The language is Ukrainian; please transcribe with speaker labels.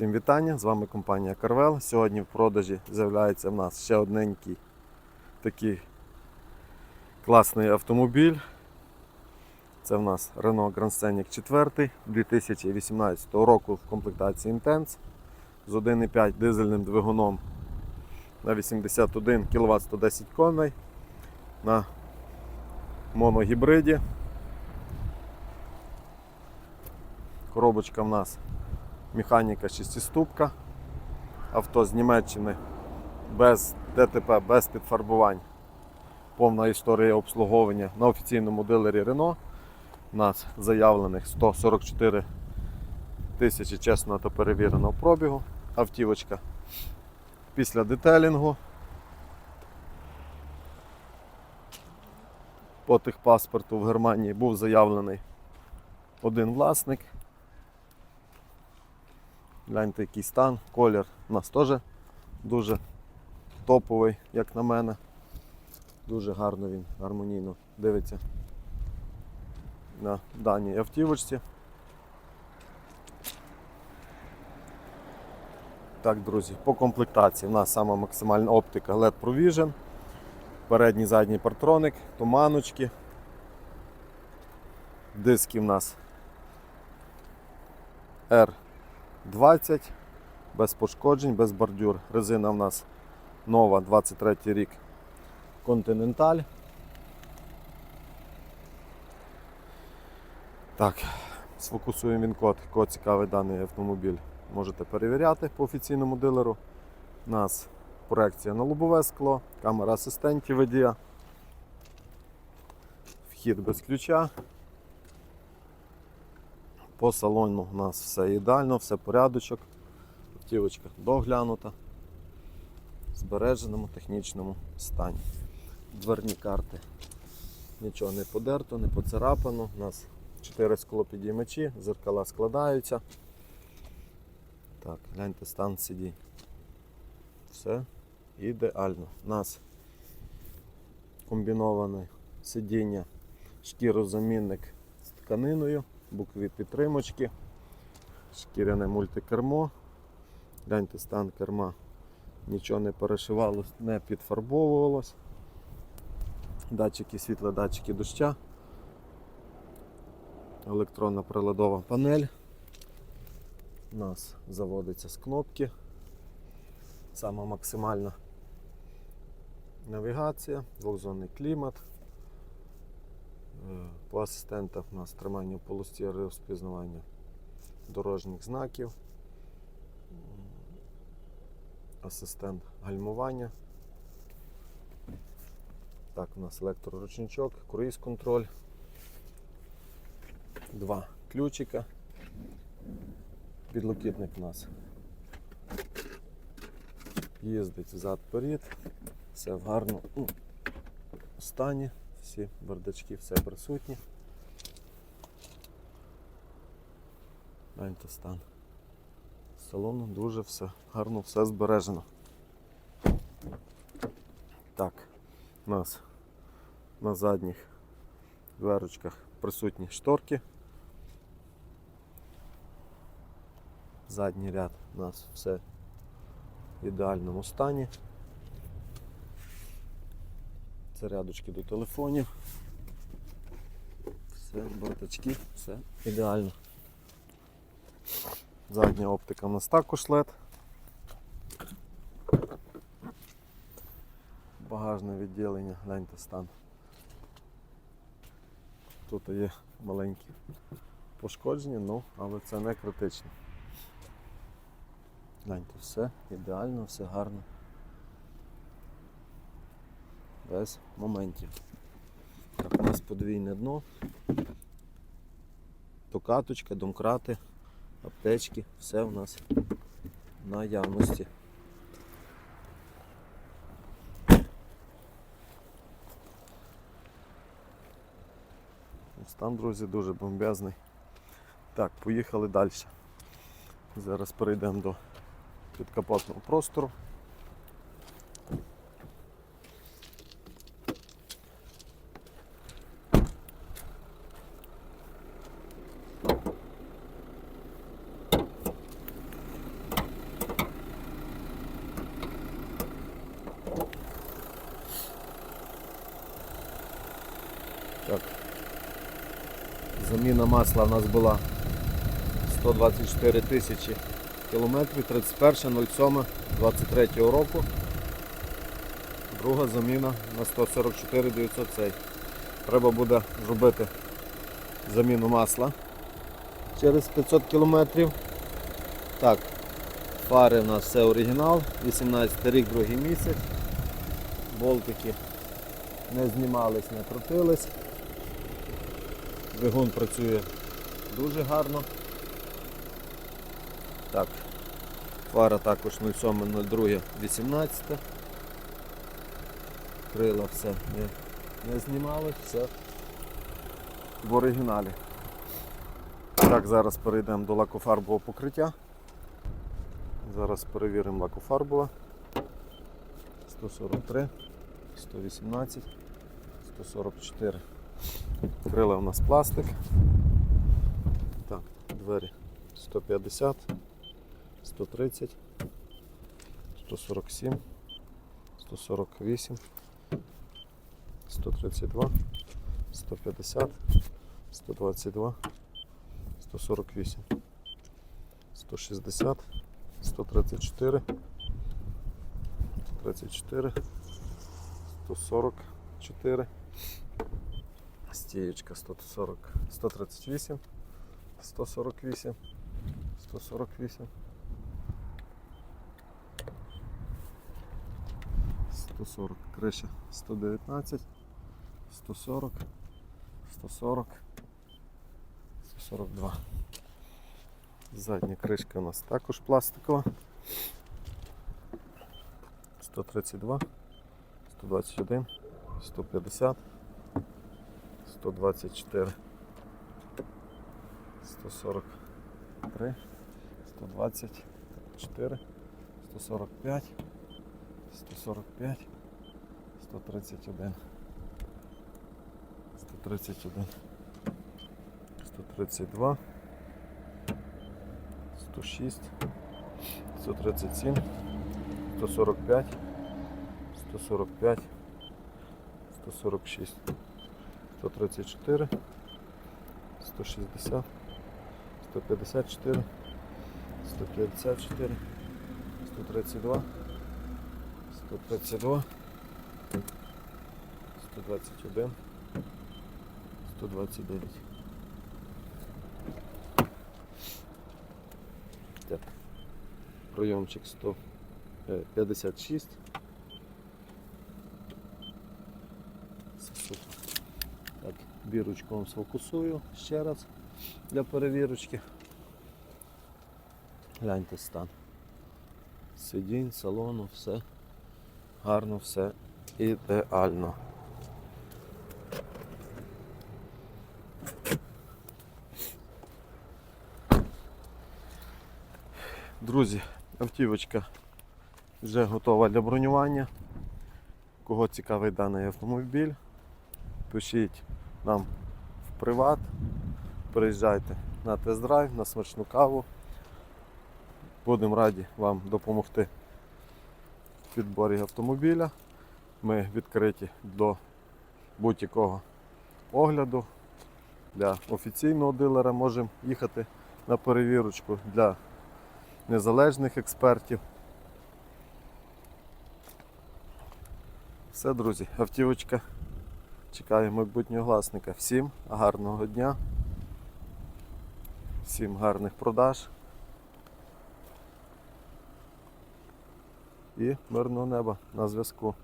Speaker 1: Всім вітання! З вами компанія Carvel. Сьогодні в продажі з'являється в нас ще одненький такий класний автомобіль. Це в нас Renault Grand Scenic 4 2018 року в комплектації Intense з 1,5 дизельним двигуном на 81 кВт 110 коней на моногібриді. Коробочка в нас механіка шестиступка, авто з Німеччини без ДТП, без підфарбувань. Повна історія обслуговування на офіційному дилері Renault. У нас заявлених 144 тисячі чесного та перевіреного пробігу. Автівочка після детелінгу. По техпаспорту в Германії був заявлений один власник. Гляньте, який стан, колір у нас теж дуже топовий, як на мене. Дуже гарно він гармонійно дивиться на даній автівочці. Так, друзі, по комплектації у нас сама максимальна оптика LED Provision, передній задній партроник, туманочки. Диски в нас R20, без пошкоджень, без бордюр. Резина в нас нова, 23 рік Continental. Так, сфокусуємо він код, кого цікавий даний автомобіль. Можете перевіряти по офіційному дилеру. У нас проекція на лобове скло, камера асистентів водія, вхід без ключа. По салону у нас все ідеально, все порядочок. Автівочка доглянута, в збереженому технічному стані. Дверні карти. Нічого не подерто, не поцарапано. У нас 4 склопідіймачі, зеркала складаються. Так, гляньте стан сидінь. Все ідеально. У нас комбіноване сидіння, шкірозамінник з тканиною, букві підтримочки, шкіряне мультикермо. Гляньте стан керма. Нічого не перешивалось, не підфарбовувалось. Датчики світла, датчики доща. Електронна приладова панель. У нас заводиться з кнопки. Сама максимальна навігація, двохзонний клімат. Е, По асистентах у нас тримання в полості розпізнавання дорожніх знаків. Асистент гальмування. Так, у нас електроручничок, круїз контроль. Два ключика. Підлокітник у нас їздить взад-перед. Все в гарному ну, стані, всі бардачки, все присутні. Гляньте стан. Салону дуже все гарно, все збережено. Так, у нас на задніх дверочках присутні шторки. Задній ряд у нас все в ідеальному стані. Це рядочки до телефонів. Все, бардачки, все ідеально. Задня оптика у нас також LED. Багажне відділення, гляньте стан. Тут є маленькі пошкодження, ну, але це не критично. Гляньте, все ідеально, все гарно. Без моментів. Так, у нас подвійне дно, токаточка, домкрати, аптечки, все у нас наявності. Стан, друзі, дуже бомбезний. Так, поїхали далі. Зараз перейдемо до підкапотного простору. Заміна масла у нас була 124 тисячі кілометрів, 31.07.23 року. Друга заміна на 144 900 цей. Треба буде зробити заміну масла через 500 кілометрів. Так, фари у нас все оригінал, 18 рік, другий місяць. Болтики не знімались, не крутились. Двигун працює дуже гарно. Так, фара також 07.02.18. Крила все не, не знімалось, все в оригіналі. Так, зараз перейдемо до лакофарбового покриття. Зараз перевіримо лакофарбове. 143, 118, 144. Крила у нас пластик. Так, двері 150, 130, 147, 148, 132, 150, 122, 148, 160, 134, 34, 144, стієчка 140, 138, 148, 148, 140, криша 119, 140, 140, 142. Задня кришка у нас також пластикова. 132, 121, 150, 124, 143, 124, 145, 145, 131, 131, 132, 106, 137, 145, 145, 146, 134, 160, 154, 154, 132, 132, 121, 129. Так. Пройомчик 156. Це супер. Так, бірочку вам сфокусую ще раз для перевірочки. Гляньте стан. Сидінь, салону, все гарно, все ідеально. Друзі, автівочка вже готова для бронювання. Кого цікавий даний автомобіль, пишіть нам в приват, приїжджайте на тест-драйв, на смачну каву. Будемо раді вам допомогти в підборі автомобіля. Ми відкриті до будь-якого огляду. Для офіційного дилера можемо їхати на перевірочку для незалежних експертів. Все, друзі, автівочка чекає майбутнього власника. Всім гарного дня, всім гарних продаж і мирного неба на зв'язку.